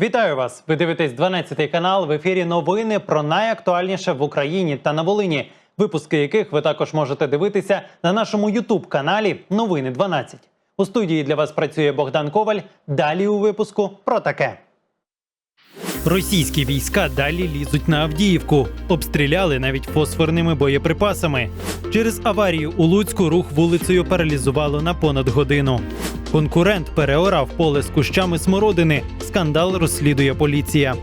Вітаю вас! Ви дивитесь 12 канал. В ефірі новини про найактуальніше в Україні та на Волині. Випуски яких ви також можете дивитися на нашому Ютуб каналі Новини 12. У студії для вас працює Богдан Коваль. Далі у випуску про таке. Російські війська далі лізуть на Авдіївку. Обстріляли навіть фосфорними боєприпасами. Через аварію у Луцьку рух вулицею паралізувало на понад годину. Конкурент переорав поле з кущами смородини. Скандал розслідує поліція.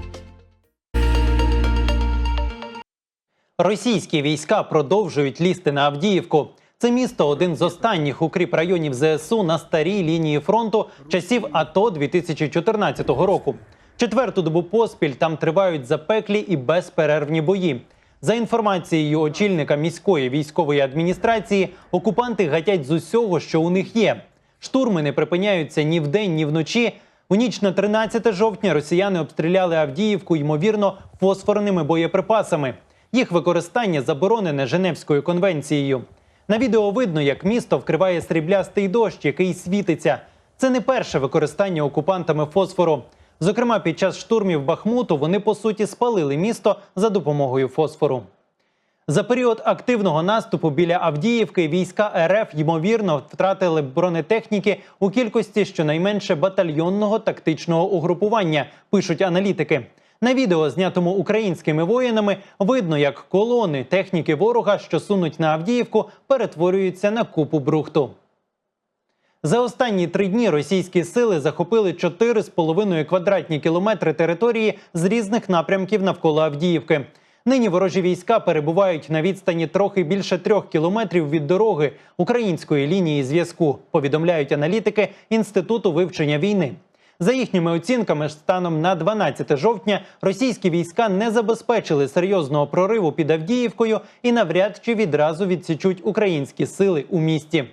Російські війська продовжують лізти на Авдіївку. Це місто один з останніх укріп районів ЗСУ на старій лінії фронту часів АТО 2014 року. Четверту добу поспіль там тривають запеклі і безперервні бої. За інформацією очільника міської військової адміністрації, окупанти гатять з усього, що у них є. Штурми не припиняються ні вдень, ні вночі. У ніч на 13 жовтня росіяни обстріляли Авдіївку, ймовірно, фосфорними боєприпасами. Їх використання заборонене Женевською конвенцією. На відео видно, як місто вкриває сріблястий дощ, який світиться. Це не перше використання окупантами фосфору. Зокрема, під час штурмів Бахмуту вони по суті спалили місто за допомогою фосфору. За період активного наступу біля Авдіївки війська РФ ймовірно втратили бронетехніки у кількості щонайменше батальйонного тактичного угрупування, пишуть аналітики. На відео, знятому українськими воїнами, видно, як колони техніки ворога, що сунуть на Авдіївку, перетворюються на купу брухту. За останні три дні російські сили захопили 4,5 квадратні кілометри території з різних напрямків навколо Авдіївки. Нині ворожі війська перебувають на відстані трохи більше трьох кілометрів від дороги української лінії зв'язку. Повідомляють аналітики Інституту вивчення війни. За їхніми оцінками, станом на 12 жовтня російські війська не забезпечили серйозного прориву під Авдіївкою і навряд чи відразу відсічуть українські сили у місті.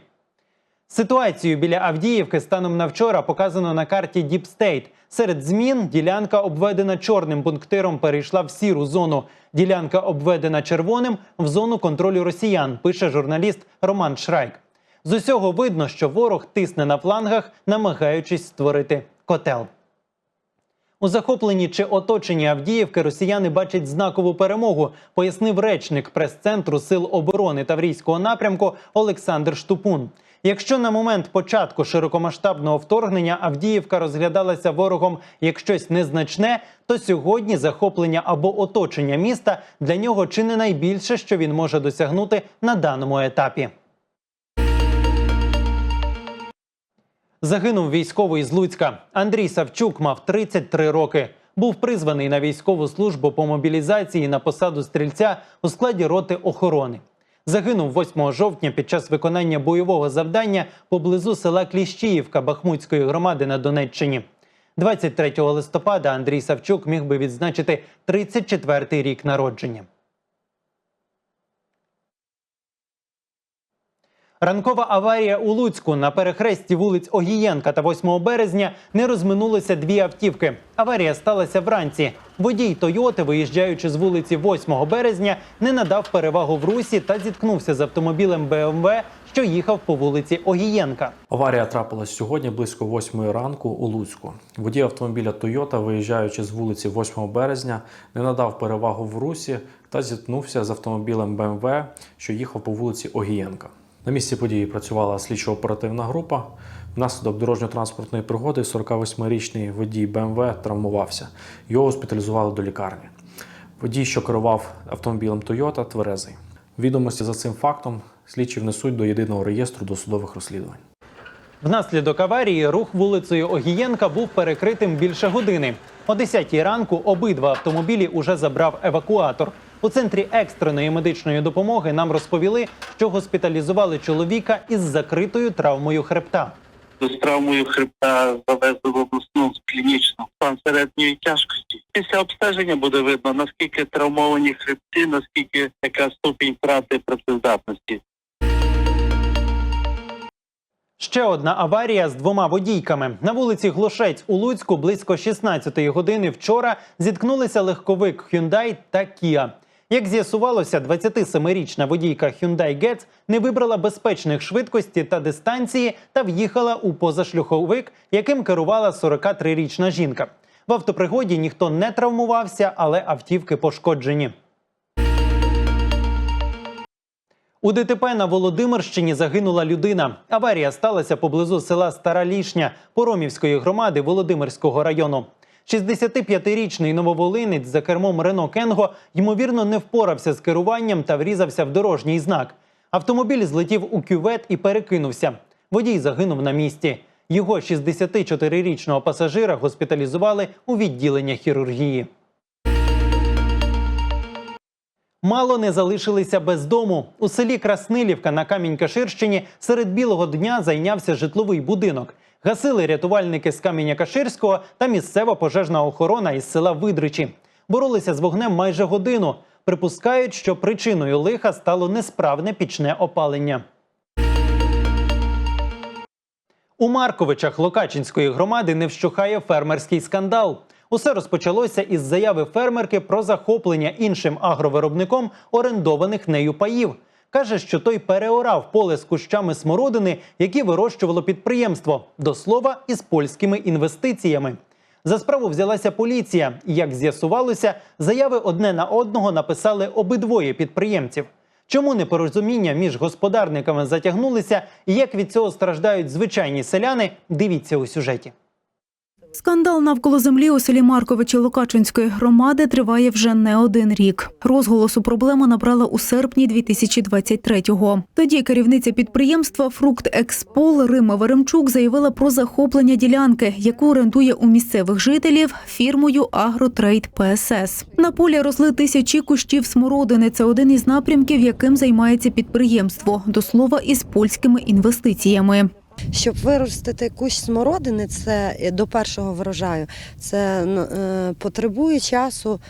Ситуацію біля Авдіївки станом на вчора показано на карті State. Серед змін ділянка, обведена чорним пунктиром, перейшла в сіру зону. Ділянка, обведена червоним, в зону контролю росіян, пише журналіст Роман Шрайк. З усього видно, що ворог тисне на флангах, намагаючись створити котел. У захопленні чи оточенні Авдіївки росіяни бачать знакову перемогу, пояснив речник прес-центру Сил оборони Таврійського напрямку Олександр Штупун. Якщо на момент початку широкомасштабного вторгнення Авдіївка розглядалася ворогом як щось незначне, то сьогодні захоплення або оточення міста для нього чи не найбільше, що він може досягнути на даному етапі. Загинув військовий з Луцька. Андрій Савчук мав 33 роки. Був призваний на військову службу по мобілізації на посаду стрільця у складі роти охорони. Загинув 8 жовтня під час виконання бойового завдання поблизу села Кліщіївка Бахмутської громади на Донеччині. 23 листопада Андрій Савчук міг би відзначити 34-й рік народження. Ранкова аварія у Луцьку на перехресті вулиць Огієнка та 8 березня не розминулися дві автівки. Аварія сталася вранці. Водій Тойоти, виїжджаючи з вулиці 8 березня, не надав перевагу в русі та зіткнувся з автомобілем БМВ, що їхав по вулиці Огієнка. Аварія трапилась сьогодні близько 8 ранку у Луцьку. Водій автомобіля Toyota, виїжджаючи з вулиці 8 березня, не надав перевагу в русі та зіткнувся з автомобілем BMW, що їхав по вулиці Огієнка. На місці події працювала слідчо-оперативна група. Внаслідок дорожньо-транспортної пригоди 48-річний водій BMW травмувався. Його госпіталізували до лікарні. Водій, що керував автомобілем Toyota, тверезий. Відомості за цим фактом слідчі внесуть до єдиного реєстру досудових розслідувань. Внаслідок аварії рух вулицею Огієнка був перекритим більше години. О 10 ранку обидва автомобілі уже забрав евакуатор. У центрі екстреної медичної допомоги нам розповіли, що госпіталізували чоловіка із закритою травмою хребта. з травмою хребта завезли в обласну клінічну стан середньої тяжкості. Після обстеження буде видно, наскільки травмовані хребти, наскільки яка ступінь втрати працездатності. Ще одна аварія з двома водійками. На вулиці Глушець у Луцьку близько 16-ї години вчора зіткнулися легковик Hyundai та Kia. Як з'ясувалося, 27-річна водійка Hyundai Getz не вибрала безпечних швидкості та дистанції та в'їхала у позашлюховик, яким керувала 43-річна жінка. В автопригоді ніхто не травмувався, але автівки пошкоджені. У ДТП на Володимирщині загинула людина. Аварія сталася поблизу села Стара Лішня Поромівської громади Володимирського району. 65-річний нововолинець за кермом Рено Кенго ймовірно не впорався з керуванням та врізався в дорожній знак. Автомобіль злетів у кювет і перекинувся. Водій загинув на місці. Його 64-річного пасажира госпіталізували у відділення хірургії. Мало не залишилися без дому. У селі Краснилівка на Камінь-Каширщині серед білого дня зайнявся житловий будинок. Гасили рятувальники з Каменя-Каширського та місцева пожежна охорона із села Видричі. Боролися з вогнем майже годину. Припускають, що причиною лиха стало несправне пічне опалення. У Марковичах Локачинської громади не вщухає фермерський скандал. Усе розпочалося із заяви фермерки про захоплення іншим агровиробником орендованих нею паїв. Каже, що той переорав поле з кущами смородини, які вирощувало підприємство, до слова, із польськими інвестиціями. За справу взялася поліція. Як з'ясувалося, заяви одне на одного написали обидвоє підприємців. Чому непорозуміння між господарниками затягнулися і як від цього страждають звичайні селяни? Дивіться у сюжеті. Скандал навколо землі у селі Марковичі Локачинської громади триває вже не один рік. Розголосу проблема набрала у серпні 2023-го. Тоді керівниця підприємства Фрукт Експол Рима Веремчук заявила про захоплення ділянки, яку орендує у місцевих жителів фірмою Агротрейд ПСС. На полі росли тисячі кущів смородини. Це один із напрямків, яким займається підприємство. До слова, із польськими інвестиціями. Щоб виростити кущ смородини, це е, до першого врожаю, це е, потребує часу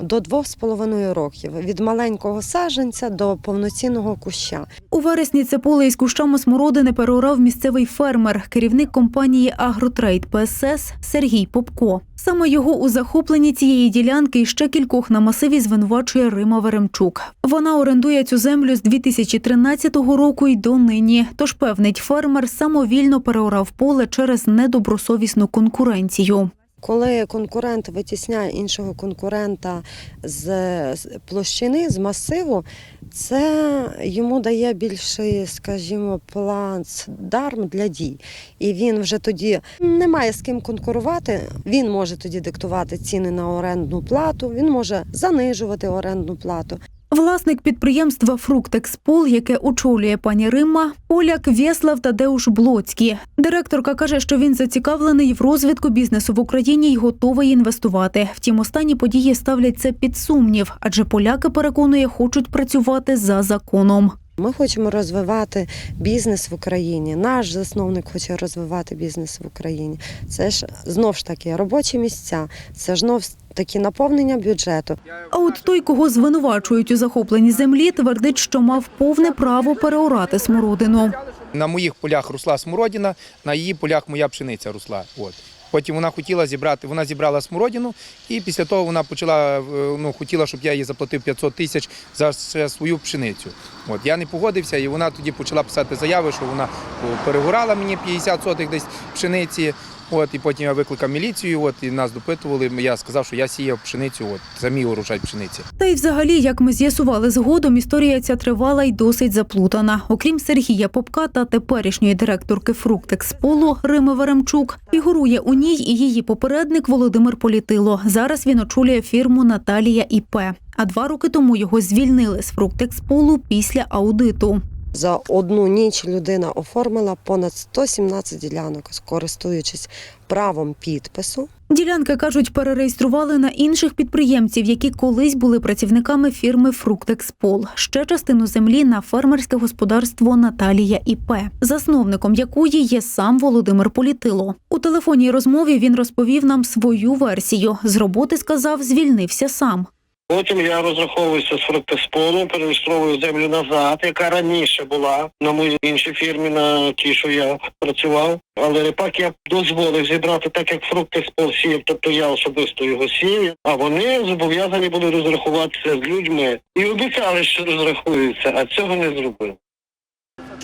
до двох з половиною років від маленького саджанця до повноцінного куща. У вересні це поле із кущами смородини переорав місцевий фермер, керівник компанії Агротрейд ПСС Сергій Попко. Саме його у захопленні цієї ділянки і ще кількох на масиві звинувачує Рима Веремчук. Вона орендує цю землю з 2013 року й до нині. Тож певнить фермер самовільно переорав поле через недобросовісну конкуренцію. Коли конкурент витісняє іншого конкурента з площини, з масиву, це йому дає більший, скажімо, плацдарм для дій. І він вже тоді не має з ким конкурувати. Він може тоді диктувати ціни на орендну плату, він може занижувати орендну плату. Власник підприємства Фруктекспол, яке очолює пані Римма, поляк Вєслав Тадеуш Блоцький. Директорка каже, що він зацікавлений в розвитку бізнесу в Україні і готовий інвестувати. Втім, останні події ставлять це під сумнів, адже поляки переконує, хочуть працювати за законом. Ми хочемо розвивати бізнес в Україні. Наш засновник хоче розвивати бізнес в Україні. Це ж знов ж таки робочі місця, це ж знов таки наповнення бюджету. А от той, кого звинувачують у захопленні землі, твердить, що мав повне право переорати смородину. На моїх полях росла смородина, на її полях моя пшениця росла. От. Потім вона хотіла зібрати, вона зібрала смородину, і після того вона почала е, ну, хотіла, щоб я їй заплатив 500 тисяч за свою пшеницю. От я не погодився, і вона тоді почала писати заяви, що вона перегорала мені 50 сотих десь пшениці. От і потім я викликав міліцію. От і нас допитували. Я сказав, що я сіяв пшеницю. От за мій урожай пшениці. Та й взагалі, як ми з'ясували згодом, історія ця тривала й досить заплутана. Окрім Сергія Попка та теперішньої директорки Фруктексполу Рими Веремчук, фігурує у ній і її попередник Володимир Політило. Зараз він очолює фірму Наталія ІП. А два роки тому його звільнили з Фруктексполу після аудиту. За одну ніч людина оформила понад 117 ділянок, користуючись правом підпису. Ділянки кажуть, перереєстрували на інших підприємців, які колись були працівниками фірми Фруктекспол. Ще частину землі на фермерське господарство Наталія ІП, засновником якої є сам Володимир Політило. У телефонній розмові він розповів нам свою версію. З роботи сказав, звільнився сам. Потім я розраховуюся з фруктисполу, перереєстровую землю назад, яка раніше була на моїй іншій фірмі, на тій, що я працював. Але репак я дозволив зібрати так, як фруктоспол сіяв, тобто я особисто його сіяв, а вони зобов'язані були розрахуватися з людьми і обіцяли, що розрахуються, а цього не зробили.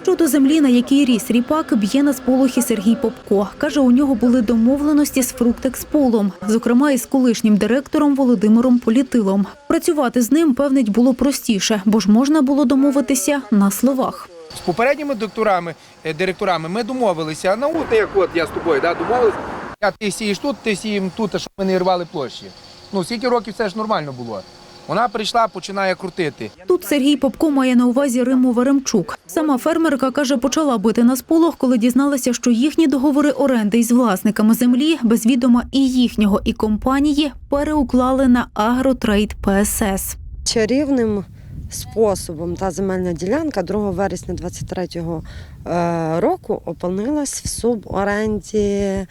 Щодо землі, на якій ріс ріпак, б'є на сполохи Сергій Попко. Каже, у нього були домовленості з фруктексполом, зокрема із колишнім директором Володимиром Політилом. Працювати з ним, певнить, було простіше, бо ж можна було домовитися на словах. З попередніми докторами, е, директорами ми домовилися. На от як от я з тобою да, домовилися. Я ти сієш тут, ти сієм тут, щоб ми не рвали площі. Ну, скільки років це ж нормально було. Вона прийшла, починає крутити. Тут Сергій Попко має на увазі Риму Веремчук. Сама фермерка каже, почала бити на сполох, коли дізналася, що їхні договори оренди із власниками землі без відома і їхнього, і компанії переуклали на Агротрейд ПСС. Чарівним способом та земельна ділянка 2 вересня 23-го е, року опинилась в суборенді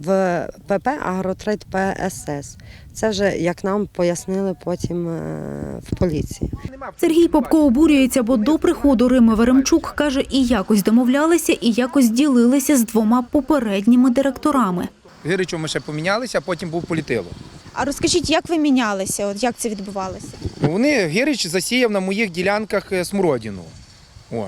в ПП Агротрейд ПСС. Це вже як нам пояснили потім е, в поліції. Сергій Попко обурюється, бо до приходу Рими Веремчук каже, і якось домовлялися, і якось ділилися з двома попередніми директорами. Гиричом ми ще помінялися, а потім був політило. А розкажіть, як ви мінялися? От як це відбувалося? Вони Гирич засіяв на моїх ділянках е, смородину. О.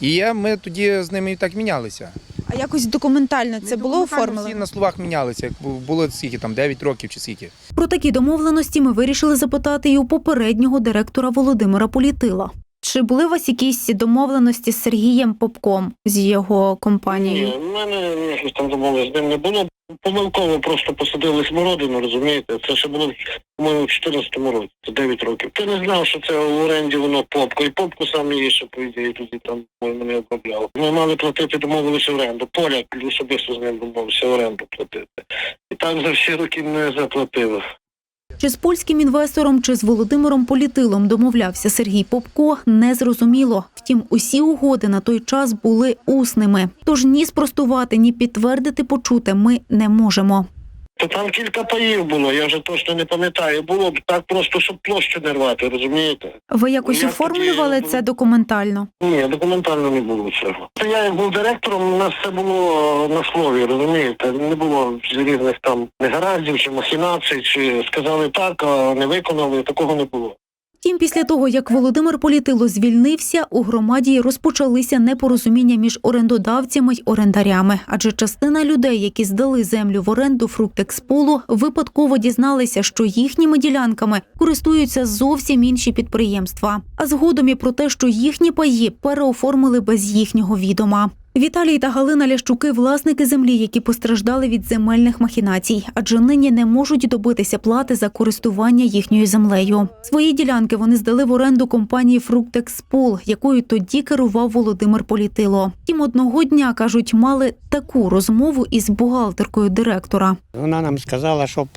І я, ми тоді з ними і так мінялися. А якось документально це було оформлено? Всі на словах мінялися. як Було скільки там 9 років чи скільки. Про такі домовленості ми вирішили запитати і у попереднього директора Володимира Політила. Чи були у вас якісь домовленості з Сергієм Попком з його компанією? Ні, в мене ніяких там домовленості з ним не було. Помилково просто посадили смородину, розумієте? Це ще було, по-моєму, в 14-му році, це 9 років. Ти не знав, що це в оренді воно попко. І попку сам її ще, по ідеї, тоді там, по-моєму, не обробляв. Ми мали платити, домовилися оренду. Поляк особисто з ним домовився оренду платити. І так за всі роки не заплатили. Чи з польським інвестором, чи з Володимиром Політилом домовлявся Сергій Попко, не зрозуміло. Втім, усі угоди на той час були усними. Тож ні спростувати, ні підтвердити почуте ми не можемо. То там кілька паїв було, я вже точно не пам'ятаю. Було б так просто, щоб площу не рвати, розумієте? Ви якось Я оформлювали тоді- це документально? Ні, документально не було цього. То я як був директором, у нас все було на слові, розумієте? Не було різних там негараздів чи махінацій, чи сказали так, а не виконали, такого не було. Втім, після того, як Володимир Політило звільнився, у громаді розпочалися непорозуміння між орендодавцями й орендарями, адже частина людей, які здали землю в оренду фруктексполу, випадково дізналися, що їхніми ділянками користуються зовсім інші підприємства. А згодом і про те, що їхні паї переоформили без їхнього відома. Віталій та Галина Лящуки – власники землі, які постраждали від земельних махінацій, адже нині не можуть добитися плати за користування їхньою землею. Свої ділянки вони здали в оренду компанії «Фруктекспол», якою тоді керував Володимир Політило. Втім, одного дня, кажуть, мали таку розмову із бухгалтеркою директора. Вона нам сказала, щоб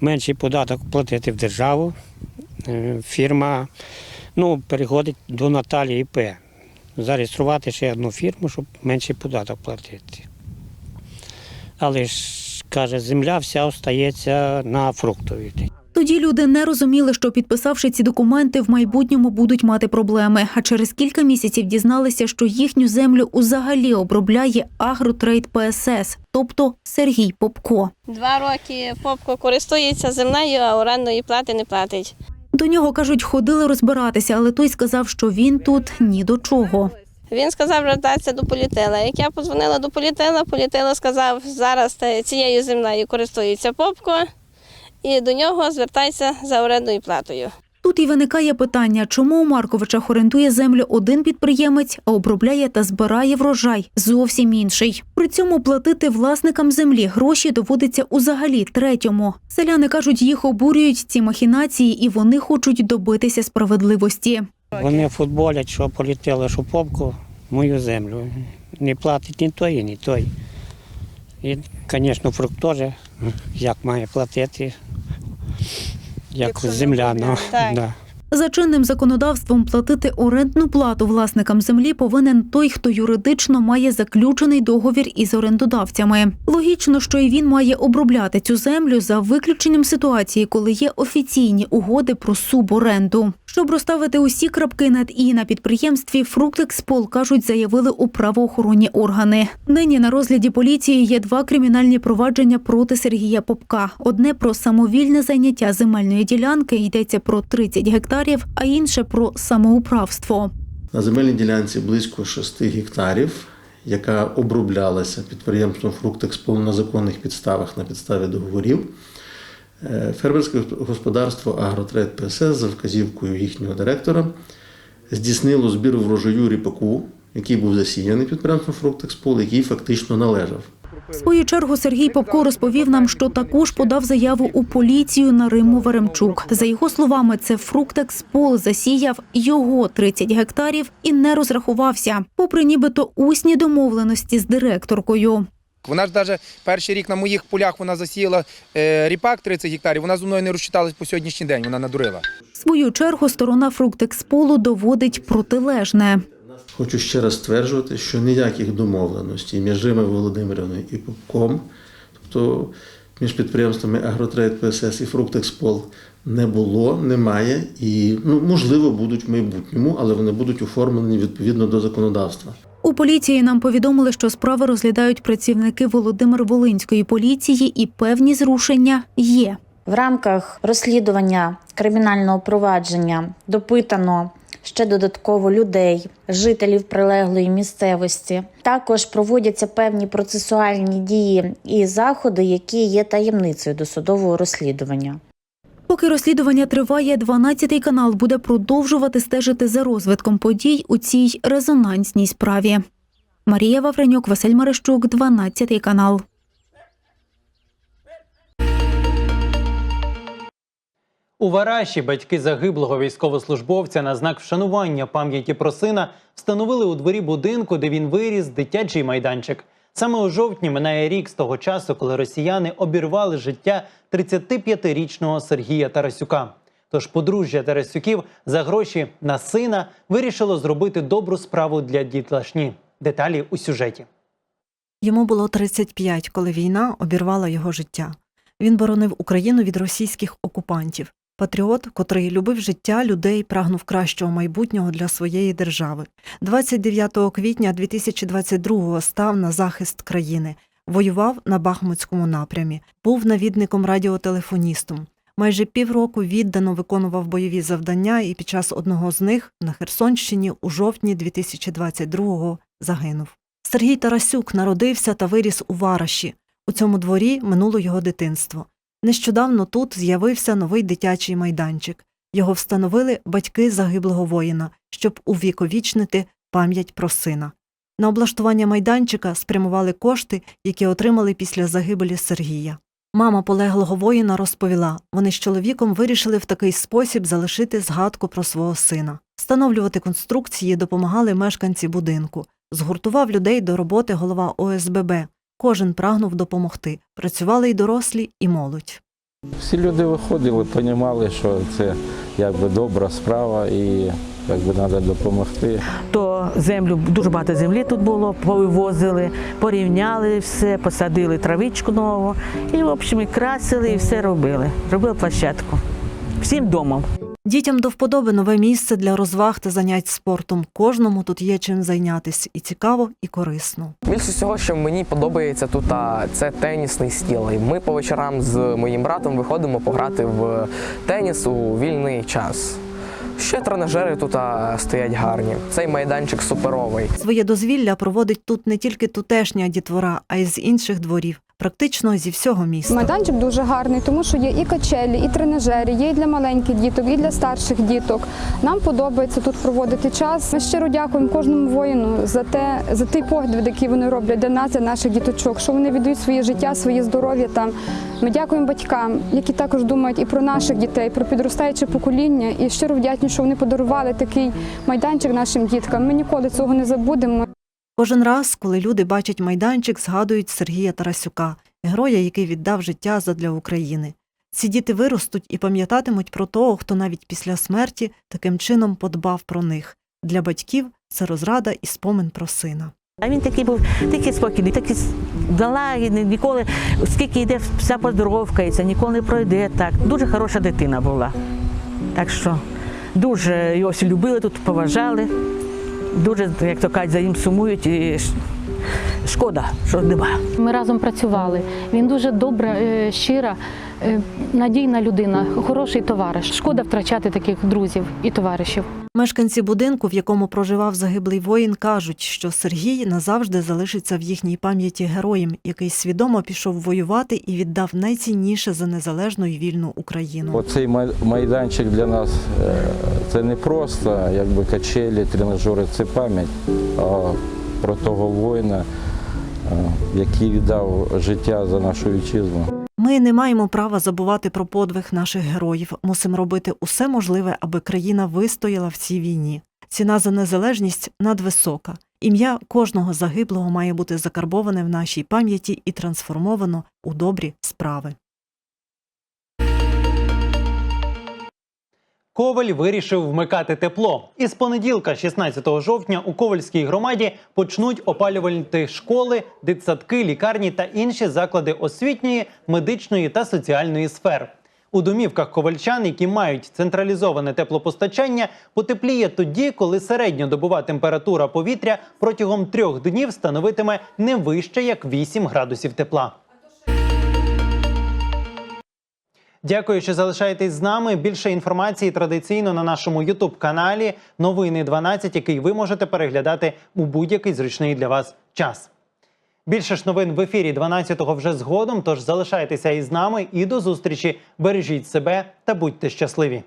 менший податок платити в державу. Е, Фірма ну, переходить до Наталії П. Зареєструвати ще одну фірму, щоб менший податок платити. Але ж, каже, земля вся остається на фруктовій. Тоді люди не розуміли, що підписавши ці документи, в майбутньому будуть мати проблеми. А через кілька місяців дізналися, що їхню землю взагалі обробляє Агротрейд ПСС, тобто Сергій Попко. Два роки попко користується землею, а орендної плати не платить. До нього кажуть, ходили розбиратися, але той сказав, що він тут ні до чого. Він сказав вертатися до політела. Як я подзвонила до політела, політела сказав, зараз цією землею користується попко, і до нього звертайся за орендною платою. Тут і виникає питання, чому у Марковичах орендує землю один підприємець, а обробляє та збирає врожай зовсім інший. При цьому платити власникам землі гроші доводиться узагалі третьому. Селяни кажуть, їх обурюють ці махінації, і вони хочуть добитися справедливості. Вони футболять, що полетіли, що попку, мою землю. Не платить ні той, ні той. І, звісно, фрукт теж як має платити, як Якщо не земля. Ну, Так. да. За чинним законодавством платити орендну плату власникам землі повинен той, хто юридично має заключений договір із орендодавцями. Логічно, що і він має обробляти цю землю за виключенням ситуації, коли є офіційні угоди про суборенду. Щоб розставити усі крапки над і на підприємстві, Фруктекспол, кажуть, заявили у правоохоронні органи. Нині на розгляді поліції є два кримінальні провадження проти Сергія Попка. Одне про самовільне зайняття земельної ділянки йдеться про 30 гектарів, а інше про самоуправство. на земельній ділянці близько 6 гектарів, яка оброблялася підприємством Фруктекспол на законних підставах на підставі договорів. Фермерське господарство Агротрейд ПСС за вказівкою їхнього директора здійснило збір врожаю ріпаку, який був засіяний підприємством Фруктекспол, який фактично належав. В свою чергу Сергій Попко розповів нам, що також подав заяву у поліцію на Риму Веремчук. За його словами, це Фруктекспол засіяв його 30 гектарів і не розрахувався, попри нібито усні домовленості з директоркою. Вона ж навіть перший рік на моїх полях вона засіяла е, ріпак 30 гектарів, вона зі мною не розчиталась по сьогоднішній день, вона надурила. В свою чергу сторона Фруктексполу доводить протилежне. Хочу ще раз стверджувати, що ніяких домовленостей між Римою Володимирівною і Попком, тобто між підприємствами Агротрейд ПСС і Фруктекспол не було, немає і ну, можливо будуть в майбутньому, але вони будуть оформлені відповідно до законодавства. У поліції нам повідомили, що справи розглядають працівники Володимир-Волинської поліції і певні зрушення є. В рамках розслідування кримінального провадження допитано ще додатково людей, жителів прилеглої місцевості. Також проводяться певні процесуальні дії і заходи, які є таємницею досудового розслідування. Поки розслідування триває, 12-й канал буде продовжувати стежити за розвитком подій у цій резонансній справі. Марія Вавренюк, Василь Мерещук, 12-й канал. У Вараші батьки загиблого військовослужбовця на знак вшанування пам'яті про сина встановили у дворі будинку, де він виріс, дитячий майданчик. Саме у жовтні минає рік з того часу, коли росіяни обірвали життя 35-річного Сергія Тарасюка. Тож подружжя Тарасюків за гроші на сина вирішило зробити добру справу для дітлашні. Деталі у сюжеті. Йому було 35, коли війна обірвала його життя. Він боронив Україну від російських окупантів. Патріот, котрий любив життя людей, прагнув кращого майбутнього для своєї держави. 29 квітня 2022-го став на захист країни, воював на Бахмутському напрямі, був навідником радіотелефоністом. Майже півроку віддано виконував бойові завдання і під час одного з них на Херсонщині у жовтні 2022-го загинув. Сергій Тарасюк народився та виріс у Вараші. У цьому дворі минуло його дитинство. Нещодавно тут з'явився новий дитячий майданчик. Його встановили батьки загиблого воїна, щоб увіковічнити пам'ять про сина. На облаштування майданчика спрямували кошти, які отримали після загибелі Сергія. Мама полеглого воїна розповіла, вони з чоловіком вирішили в такий спосіб залишити згадку про свого сина. Встановлювати конструкції допомагали мешканці будинку. Згуртував людей до роботи голова ОСББ. Кожен прагнув допомогти. Працювали й дорослі, і молодь. Всі люди виходили, розуміли, що це якби добра справа і якби треба допомогти. То землю дуже багато землі тут було, повивозили, порівняли все, посадили травичку нову і, в общем, і красили, і все робили. Робили площадку. Всім домом. Дітям до вподоби нове місце для розваг та занять спортом. Кожному тут є чим зайнятися і цікаво, і корисно. Більше всього, що мені подобається тут, це тенісний стіл. І Ми по вечорам з моїм братом виходимо пограти в теніс у вільний час. Ще тренажери тут стоять гарні. Цей майданчик суперовий. Своє дозвілля проводить тут не тільки тутешня дітвора, а й з інших дворів, практично зі всього міста. Майданчик дуже гарний, тому що є і качелі, і тренажери, є і для маленьких діток, і для старших діток. Нам подобається тут проводити час. Ми щиро дякуємо кожному воїну за те, за той погляд, який вони роблять для нас, для наших діточок, що вони віддають своє життя, своє здоров'я там. Ми дякуємо батькам, які також думають і про наших дітей, про підростаюче покоління. І щиро вдячні, що вони подарували такий майданчик нашим діткам. Ми ніколи цього не забудемо. Кожен раз, коли люди бачать майданчик, згадують Сергія Тарасюка, героя, який віддав життя задля України. Ці діти виростуть і пам'ятатимуть про того, хто навіть після смерті таким чином подбав про них. Для батьків це розрада і спомин про сина. А він такий був такий спокійний, такий залагідний, ніколи, скільки йде, вся поздоровкається, ніколи не пройде так. Дуже хороша дитина була. Так що дуже його любили тут, поважали. Дуже, як то кажуть, за ним сумують і шкода, що нема. Ми разом працювали. Він дуже добра, е, щира, надійна людина, хороший товариш. Шкода втрачати таких друзів і товаришів. Мешканці будинку, в якому проживав загиблий воїн, кажуть, що Сергій назавжди залишиться в їхній пам'яті героєм, який свідомо пішов воювати і віддав найцінніше за незалежну і вільну Україну. Оцей майданчик для нас е, це не просто якби качелі, тренажери, це пам'ять а про того воїна, е, який віддав життя за нашу вітчизну. Ми не маємо права забувати про подвиг наших героїв. Мусимо робити усе можливе, аби країна вистояла в цій війні. Ціна за незалежність надвисока. Ім'я кожного загиблого має бути закарбоване в нашій пам'яті і трансформовано у добрі справи. Коваль вирішив вмикати тепло. Із понеділка, 16 жовтня, у Ковальській громаді почнуть опалювати школи, дитсадки, лікарні та інші заклади освітньої, медичної та соціальної сфер. У домівках ковальчан, які мають централізоване теплопостачання, потепліє тоді, коли середньодобова температура повітря протягом трьох днів становитиме не вище як 8 градусів тепла. Дякую, що залишаєтесь з нами. Більше інформації традиційно на нашому Ютуб каналі Новини 12, який ви можете переглядати у будь-який зручний для вас час. Більше ж новин в ефірі 12-го вже згодом. Тож залишайтеся із нами і до зустрічі. Бережіть себе та будьте щасливі.